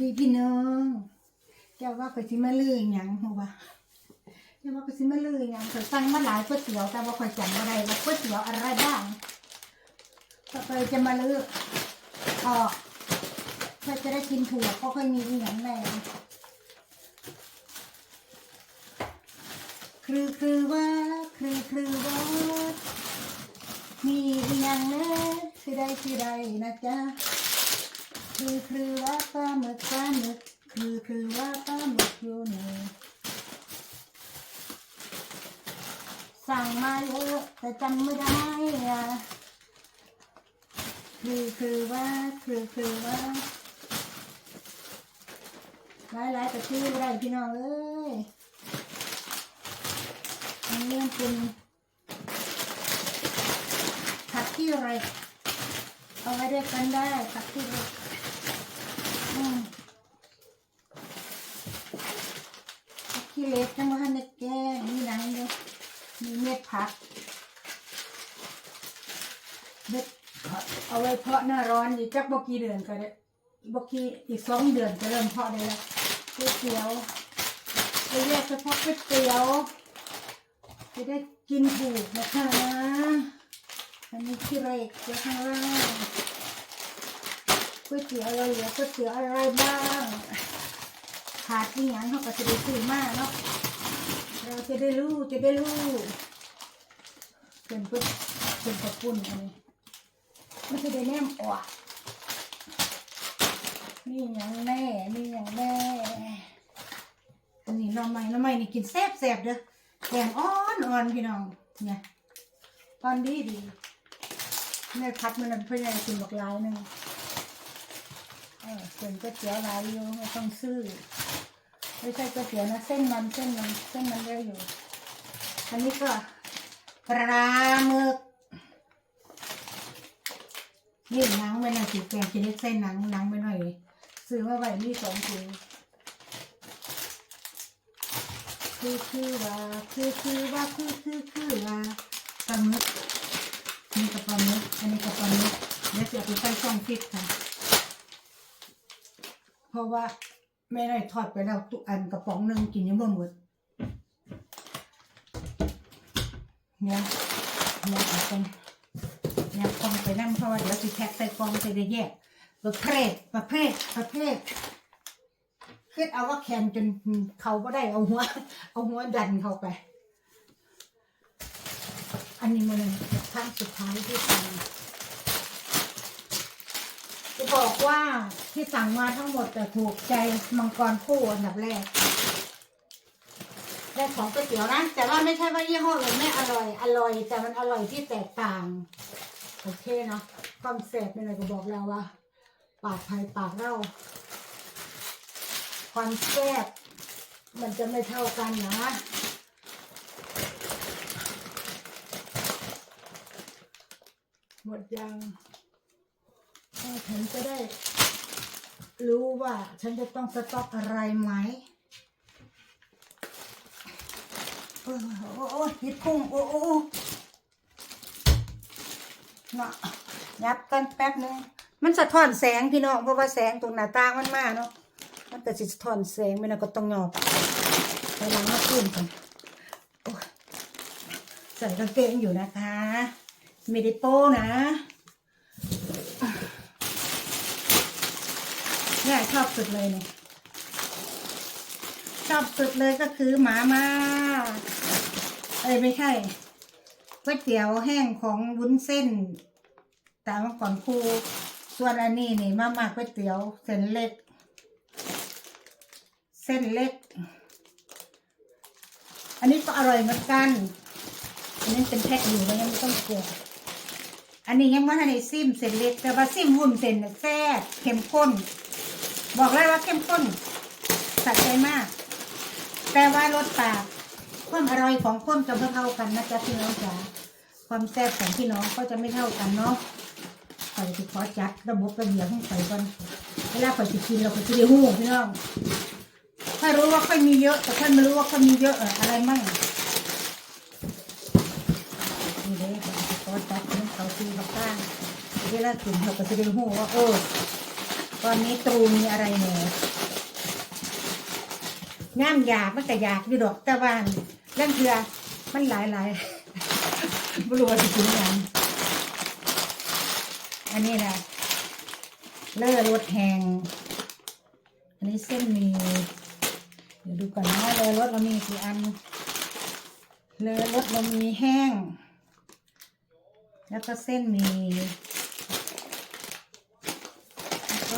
ดีพี่น้องเจ้าว่าเคยสิมาลือหยังหัวะเจ้าว่าเคยสิมาลือหยังเคยสั่งมาหลายก๋วยเตี๋ยวแต่ว่าเคยจำอะไรว่าก๋วยเตี๋ยวอะไรบ้างก็เคยจะมาลือออกเพื่อจะได้กินถูกเพราะเคยมีอหย่างแน่คือคือว่าคือคือว่ามีอย่างแน่สิได้สิได้นะจ๊ะ คือคือว่าปลาหมึกปลาหมึกคือคือว่าปลาหมึกอยู่ไหนสั่งมาเยอะแต่จำไม่ได้อะคือคือว่าคือคือว่าหลายหลายแต่ชื่ออะไรพี่น้องเอ้ยอันนี้เป็นผักที่อะไรเอาไว้ด้วยกันได้ผักที่อะไร อืมขี้ เล็กจังว่าในแกงมีหนังอยู่มีเม็ดผักเม็ดเอาไว้เพาะหน้าร้อนอีกจักบกี่เดือนก็ได้บกี่อีกสองเดือนจะเริ่มเพาะได้แล้วก๋วยเตี๋ยวไปแยกเฉพาะก๋วยเตี๋ยวจะได้กินถูกนะคะอันนี้ขี้เล็กเดี๋ยวข้างล่างก๋วยเตี๋ยวเราเหลือก๋วยเตี๋ยวอะไรบ้าง ขาดที่ยังเขาก็จะได้ซื้อมากเนาะเราจะได้รู้จะได้รู้เป็นก๋วยเป็นกระปุ่นอันนี้ไม่ใช่ได้แนมออกนี่ย่างแน่นี่ย่างแน่อันนี้น้องใหม่น้องใหม่นี่กินแซ่บแซ่บเด้อแกงอ่อนอ่อนพี่น้องเนี่ยตอนดีดีแม่พัดมันนั่นเพื่อนให้กินบักหลายหนึ่งเออเป็นก๋วยเตี๋ยวหลายอยู่ไม่ต้องซื้อ ไม่ใช่ก๋วยเตี๋ยวนะเส้นมันเส้นมันเส้นมันเยอะอยู่ อันนี้ก็ปลาหมึกนี่หนังไว้หน่อยสิแกงชนิดเส้นหนังหนังไปหน่อยซื้อมาไว้นี่สองถุงคือคือว่าคือคือว่าคือคือคือว่าปลาหมึกนี่กับปลาหมึกอันนี้กับปลาหมึกเดี๋ยวจะไปใส่ช่องฟิตค่ะ เพราะว่า แม่ได้ทอดไปแล้วตุกอันกระป๋องหนึ่งกินยังบ่หมดเนี่ยเนี่ยเอาไปเนี่ยกองไปนั่งเพราะว่าเดี๋ยวสิแพ็คใส่กองจะได้แยกประเภทประเภทประเภทคิดเอาว่าแขนจนเขาก็ได้เอาหัว เอาหัวดันเข้าไป อันนี้มันครั้งสุดท้ายที่ทำ จะบอกว่าที่สั่งมาทั้งหมดแต่ถูกใจมังกรคู่อันดับแรกได้ของก๋วยเตี๋ยวนะ แต่ว่าไม่ใช่ว่ายี่ห้ออื่นไม่อร่อย อร่อย แต่มันอร่อยที่แตกต่าง โอเคเนาะความแสบเป็นอะไรก็บอกแล้วว่า ปากไทยปากเราความแซ่บมันจะไม่เท่ากันนะหมดยัง ฉันจะได้ รู้ว่าฉันจะต้องสต็อกอะไรไหมโอ้โหโอ้โหฮิตพุ่งโอ้โหเนาะยับกันแป๊บนึงมันสะท้อนแสงพี่น้องเพราะว่าแสงตรงหน้าต่างมันมากเนาะมันแต่สิสะท้อนแสงไม่นก็ต้องหยอบไปล้างมาขึ้นกันใส่กางเกงอยู่นะคะ ไม่ได้โป้นะ เนี่ยชอบสุดเลยเนี่ยชอบสุดเลยก็คือหมามาเอ้ยไม่ใช่ก๋วยเตี๋ยวแห้งของวุ้นเส้น แต่เมื่อก่อนครูส่วนอันนี้นี่มามาก๋วยเตี๋ยวเส้นเล็ก เส้นเล็ก อันนี้ก็อร่อยเหมือนกันอันนี้เป็นแพ็คอยู่ยังไม่ต้องกลืออันนี้ยังว่าทันซิมเส้นเล็ก แต่ว่าซิมวุ้นเส้นน่ะแซ่บเข้มข้น บอกเลยว่าเข้มข้นสะใจมาก แต่ว่ารสปากความอร่อยของคนจะไม่เท่ากันนะจ๊ะพี่น้องจ๋าความแซ่บของพี่น้องก็จะไม่เท่ากันเนาะข่อยจะขอจัดระบบระเบียบให้ข่อยก่อนเวลาข่อยจะกินเราก็จะได้หูพี่น้องถ้ารู้ว่าค่อยมีเยอะ แต่ท่านไม่รู้ว่าค่อยมีเยอะอะไรมั่งนี่เลยข่อจัดให้เขาตีเขาข้างเวลากินเขาก็จะได้หูว่าเออ ตอนนี้ตรูมีอะไรเนี่ย่ามอยากมันก็อยากอยู่ดอกแต่ว่าเรื่องเทือมันหลายหลายไม่รู้ว่าจะกินยังอันนี้นะเลอรถแหงอันนี้เส้นมีเดี๋ยวดูก่อนนะเลอรถเรามีกี่อันเลอรถเรามีแห้ง แล้วก็เส้นมีแล้วก็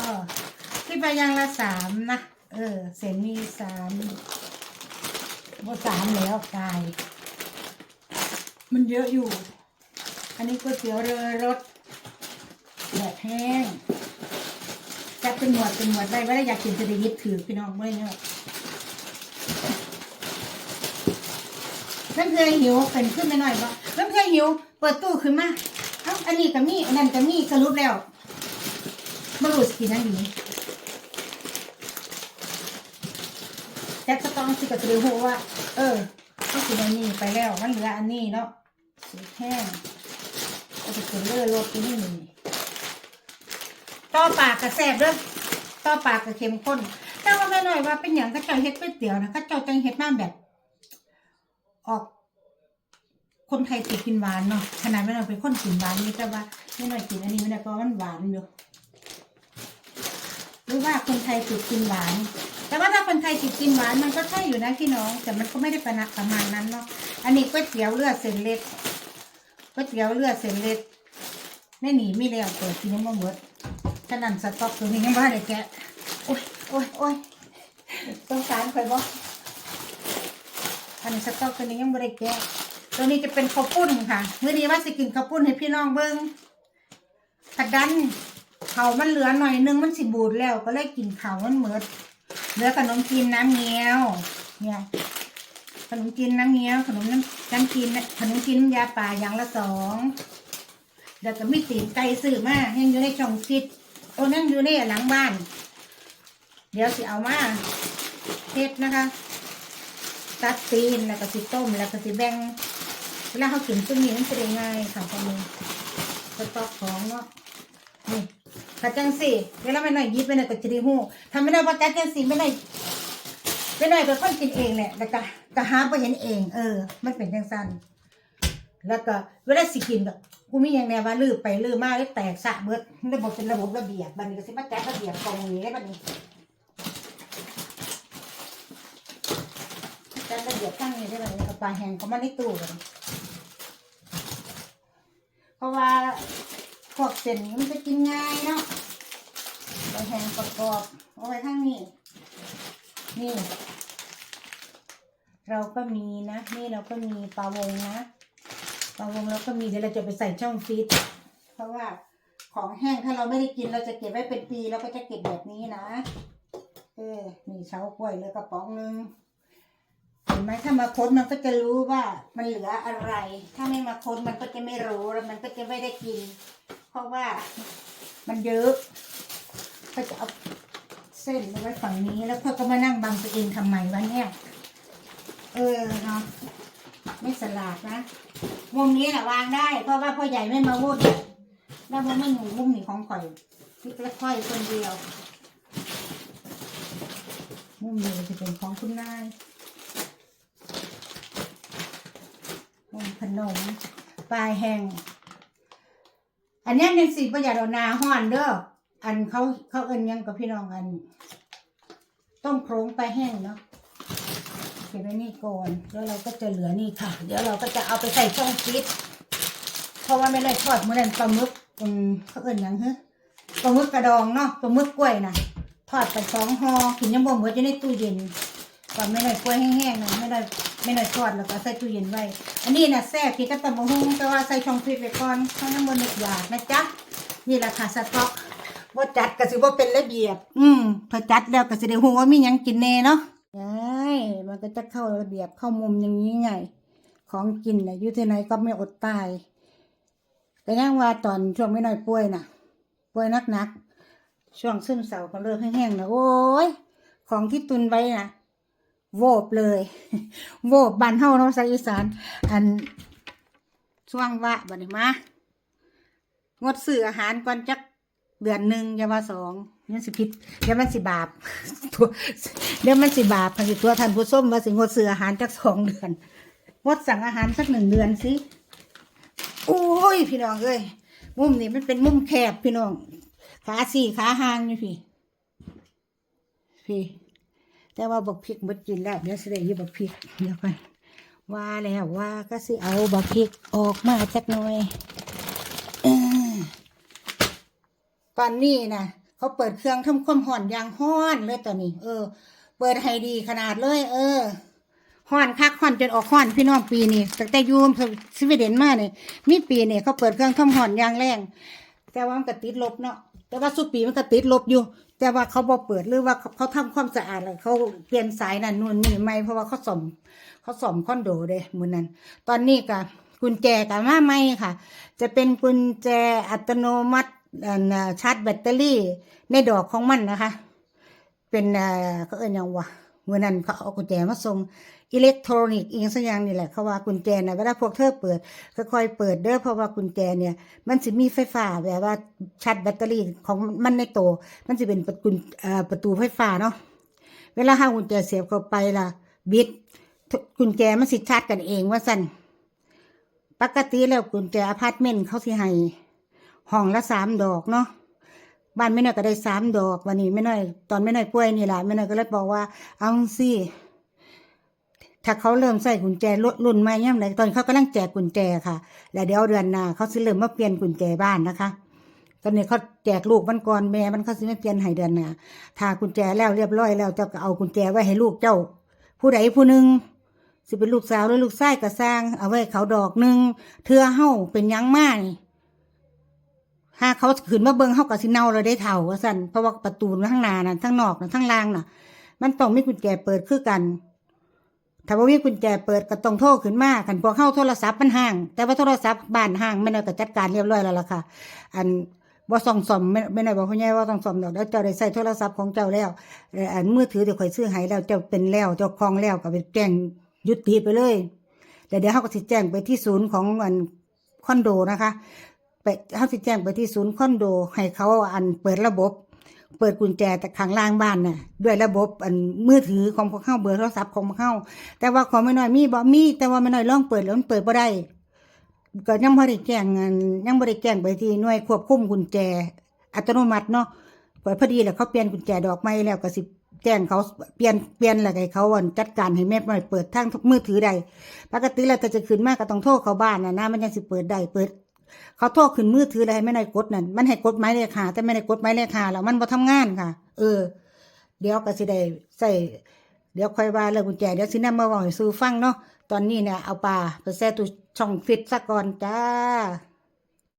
ที่ไปยังละสามนะ เออ เส้นมีสามโมสามแล้วกาย มันเยอะอยู่ อันนี้ก๋วยเตี๋ยวเรือรสแบบแห้งจัดเป็นหมวดเป็นหมวดได้ไม่ได้อยากกินจะได้ยิบถือพี่น้องไม่ได้เนี่ยเพื่อนเพื่อนหิวเป็นขึ้นไปหน่อยบ่เพื่อนเพื่อนหิว เปิดตู้ขึ้นมาเอ้าอันนี้ก็มีอันนั้นก็มีสรุปแล้ว มารู้สกินนั่นดีแต่ก็ต้องสิกระตือหูว่า เออก็กินอันนี้ไปแล้วมันเหลืออันนี้เนาะสีแห้งก็จะกินเลือดรสที่นี่ต่อปากกระแสบเด้อต่อปากกระเค็มข้นแต่ว่าไม่หน่อยว่าเป็นอย่างก็เจ้าเฮ็ดก๋วยเตี๋ยวนะก็เจ้าจังเฮ็ดมาแบบ ออก คนไทยติดกินหวานเนาะขนาดไม่หน่อยเป็นคนกินหวานนี่แต่ว่าไม่หน่อยกินอันนี้ไม่ได้เพราะมันหวานอยู่ รือว่าคนไทยติดกินหวาน แต่ว่าถ้าคนไทยติดกินหวานมันก็ใช่อยู่นะพี่น้อง แต่มันก็ไม่ได้ประนักประมาณนั้นเนาะอันนี้ก๋วยเตี๋ยวเลือดเส้นเล็กก๋วยเตี๋ยวเลือดเส้นเล็กไม่หนีไม่แล้วเปิดกินยังไม่หมดขนาดสต๊อกตัวนี้ยังไม่ได้แกโอ้ยโอ้ยโอ้ยต้องการใครบ่อันนี้สต๊อกตัวนี้ยังไม่ได้แกะตัวนี้จะเป็นข้าวปุ้นค่ะเมื่อนี้ว่าสิกินข้าวปุ้นให้พี่น้องเบิ้งขัดดัน เขามันเหลือหน่อยนึงมันสิบูดแล้วก็เลยกินเขามันเหมือดเหลือขนมจีนน้ำเงี้ยว เนี่ยขนมจีนน้ำเงี้ยวขนมน้ำน้ำจีนขนมจีนน้ำยาป่าอย่างละสองเดี๋ยวก็มีตีนไก่ซื้อมายังอยู่ในช่องฟิตโอ้นั่นอยู่ในหลังบ้าน เดี๋ยวสิเอามาเฮ็ดนะคะตัดตีนแล้วก็สิต้มแล้วก็สิแบ่งเวลาเขากินซุปนี้มันจะได้ง่ายค่ะตอนนี้สต๊อกของเนาะนี่ ถ้าจังสิเวลาไม่หน่อยยิบไปหน่อยก็จะได้หูทำไม่ได้ว่าจัดจังสิไม่ได้ไม่ได้เป็คนกินเองแหละแล้วก็ก็หาไปเห็นเอง เออ มันเป็นจังสั้นแล้วก็เวลาสิกินก็กูมีอย่างแนวว่าลืบไปลืบมาแล้วแตกสะเบิดระบบเป็นระบบระเบียบบัดนี้ก็สิมาจัดระเบียบตรงนี้ได้บัดนี้จัดระเบียบตั้งนี้ได้เลยกับปลาแห้งเขามาในตู้เลยเพราะว่า พวกเส้นนี้มันจะกินง่ายเนาะปแห้งประกอบเอาไว้ข้างนี้ นี่ เราก็มีนะ นี่เราก็มีปลาวงนะปลาวงเราก็มีเดี๋ยวเราจะไปใส่ช่องฟรีซเพราะว่าของแห้งถ้าเราไม่ได้กินเราจะเก็บไว้เป็นปีเราก็จะเก็บแบบนี้นะ เออนี่เฉากล้วยเหลยกระป๋องนึง ไหมถ้ามาค้นมันก็จะรู้ว่ามันเหลืออะไร ถ้าไม่มาค้นมันก็จะไม่รู้แล้วมันก็จะไม่ได้กิน เพราะว่ามันเยอะ ก็จะเอาเส้นไว้ฝั่งนี้แล้วพ่อก็มานั่งบังตัวเองทำไมวะเนี่ย เออเนาะไม่สลาดนะมุมนี้แหละวางได้ เพราะว่าพ่อใหญ่ไม่มาวุ่นแล้วมันไม่หนูมุมนี้ของข่อยพี่กระค่อยคนเดียวมุ่งมนี้จะเป็นของคุณนาย นมขนมปลายแห้งอันนี้ยังสีประหยัดเอานาห้อนเด้ออันเขาเขาเอินยังกับพี่น้องอัน ต้มโครงปลายแห้งเนาะเก็บไว้นี่ก่อนแล้วเราก็จะเหลือนี่ค่ะ เดี๋ยวเราก็จะเอาไปใส่ช่องฟิตเพราะว่าไม่ได้ทอดเมื่อนั้นปลาหมึกอืมเขาเอินยังฮะปลาหมึกกระดองเนาะปลาหมึกกล้วยนะทอดไปสองห่อกินยังบ่หมดอยู่ในตู้เย็นก่อนไม่ได้กล้วยแห้งๆนะไม่ได้ ไม่ได้ทอดแล้วก็ใส่ตู้เย็นไว้ อันนี้นะแซ่บพี่ก็ตำมะฮุ่งแต่ว่าใส่ช่องฟรีซไว้ก่อนเพราะน้ำมันนึกอยากนะจ๊ะนี่แหละค่ะสต๊อกว่าจัดก็สิว่าเป็นระเบียบ อืมพอจัดแล้วก็สิได้ฮู้ว่ามีหยังกินแน่เนาะใช่มันก็จะเข้าระเบียบเข้ามุมอย่างนี้ไง ของกินน่ะอยู่ที่ไหนก็ไม่อดตายแต่ยังว่าตอนช่วงไม่น้อยป่วยน่ะ ป่วยนักๆช่วงซึมเศร้าก็เลิกแห้งๆนะโอ้ยของที่ตุนไว้น่ะ โวบเลย โวบบ้านเฮาเนาะภาษาอีสานอันช่วงวะบัดนี้มางดซื้ออาหารก่อนจักเดือนหนึ่งอย่าว่าสองเดี๋ยวสิผิดเดี๋ยวมันสิบาปตัวเดี๋ยวมันสิบาปพันสิตัวท่านผู้ส้มมาสิงดซื้ออาหารจักสองเดือนงดสั่งอาหารสักหนึ่งเดือนสิโอ้ยพี่น้องเอ้ยมุมนี้มันเป็นมุมแคบพี่น้องขาสี่ขาห่างอยู่พี่พี่ แต่ว่าบักพริกมดกินแล้วเดี๋ยวสิได้ยิบบักพริกเดี๋ยวกันว่าแล้วว่าก็สิเอาบักพริกออกมาจักหน่อยตอนนี้นะเขาเปิดเครื่องทำความห่อนอยางห้อนเลยตอนนี้ เออ เปิดให้ดีขนาดเลย เออห้อนคักห้อนจนออกห้อนพี่น้องปีนี้ตั้งแต่อยูมสวีเดนมาเนี่ยมีปีนี่เขาเปิดเครื่องทำห่อนอยางแรง แต่ว่ามันก็ติดลบเนาะแต่ว่าสุปีมันก็ติดลบอยู่ แต่ว่าเขาบอเปิดหรือว่าเขาเขาทำความสะอาดแล้วเขาเปลี่ยนสายนั่นนู่นนี่ไม่เพราะว่าเขาส่อมเขาส่อมคอนโดเด้มือนั้น ตอนนี้ก็กุญแจกับมาไม่ค่ะ จะเป็นกุญแจอัตโนมัติชาร์จแบตเตอรี่ในดอกของมันนะคะ เป็นเออเขาเอ่ยยังวะ เมื่อนั้นเขาเอากุญแจมาส่งอิเล็กทรอนิกส์อีกสักอย่างนี่แหละเขาว่ากุญแจนะเวลาพวกเธอเปิดก็ค่อยเปิดเด้อเพราะว่ากุญแจเนี่ยมันจะมีไฟฟ้าแบบว่าชาร์จแบตเตอรี่ของมันในโต มันจะเป็นประตูประตูไฟฟ้าเนาะเวลาห้ากุญแจเสียบเข้าไปล่ะบิดกุญแจมันสิชาร์จกันเองว่าสั่นปกติแล้วกุญแจอพาร์ตเมนต์เขาสิให้ห้องละสามดอกเนาะ บ้านไม่น้อยก็ได้สามดอกวันนี้ไม่น้อยตอนไม่น้อยป่วยนี่แหละไม่น้อยก็เลยบอกว่าเอาสิถ้าเขาเริ่มใส่กุญแจรถรุ่นใหม่ย่ำไหนตอนเขากำลังแจกกุญแจค่ะ แล้วเดี๋ยวเดือนหน้าเขาสิเริ่มมาเปลี่ยนกุญแจบ้านนะคะ ตอนนี้เขาแจกลูกมันก่อนแม่มันเขาสิไม่เปลี่ยนให้เดือนหน้าถ้ากุญแจแล้วเรียบร้อยแล้วเจ้าก็เอากุญแจไว้ให้ลูกเจ้า ผู้ใดผู้หนึ่งสิเป็นลูกสาวหรือลูกชายก็สร้าง เอาไว้เขาดอกหนึ่งเทือเฮ้าเป็นยังมาก ถ้าเขาขืนมาเบิงเขากับสิเนาเลยได้เท่าว่าสั่นเพราะว่าประตูทั้งหน้าน่ะทั้งนอกน่ะทั้งล่างน่ะมันต้องมีกุญแจเปิดคือกัน ถ้าว่ามีกุญแจเปิดก็ต้องโทรขึ้นมาขันพวกเข้าโทรศัพท์มันห่าง แต่ว่าโทรศัพท์บ้านห่างไม่ได้ก็จัดการเรียบร้อยแล้วล่ะค่ะ อันว่าส่องสมไม่ไม่ได้บอกพ่อใหญ่ว่าต้องสมดอกแล้วเจ้าได้ใส่โทรศัพท์ของเจ้าแล้วอันมือถือเดี๋ยวคอยซื้อให้แล้วเจ้าเป็นแล้วเจ้าคลองแล้วก็ไปแจ้งยุติไปเลยแต่เดี๋ยวเขาก็สิแจ้งไปที่ศูนย์ของอันคอนโดนะคะ ไปเขาสิแจ้งไปที่ศูนย์คอนโด ให้เขาอันเปิดระบบ เปิดกุญแจแต่ข้างล่างบ้านน่ะ ด้วยระบบอันมือถือของพวกเข้าเบอร์โทรศัพท์ของพวกเข้า แต่ว่าของไม่น้อยมีบ่มี แต่ว่าไม่น้อยลองเปิดแล้วมันเปิดบ่ได้ก็ยังบ่ได้แจ้งอันยังบ่ได้แจ้งไปที่หน่วยควบคุมกุญแจ อัตโนมัติเนาะเปิดพอดีแหล้วเขาเปลี่ยนกุญแจดอกไม้แล้วก็สิแจ้งเขาเปลี่ยนเปลี่ยนแล้วให้เขาอันจัดการให้แม่น้อยเปิดทางมือถือได้ปกติแล้วถ้าจะขึ้นมากก็ต้องโทรเขาบ้านน่ะนะมันยังสิเปิดได้เปิด เขาโทษขึ้นมือถืออะไรไม่ได้กดนั่นมันให้กดไม้เลขาแต่ไม่ได้กดไม้เลขาแล้วมันบ่ทำงานค่ะ เออ เดี๋ยวก็สิได้ใส่เดี๋ยวค่อยว่าเรื่องกุญแจเดี๋ยวสินำมาเว่าให้ซื้อฟังเนาะตอนนี้เนี่ยเอาปลาไปแซ่ตู้ช่องฟิตซะก่อนจ้า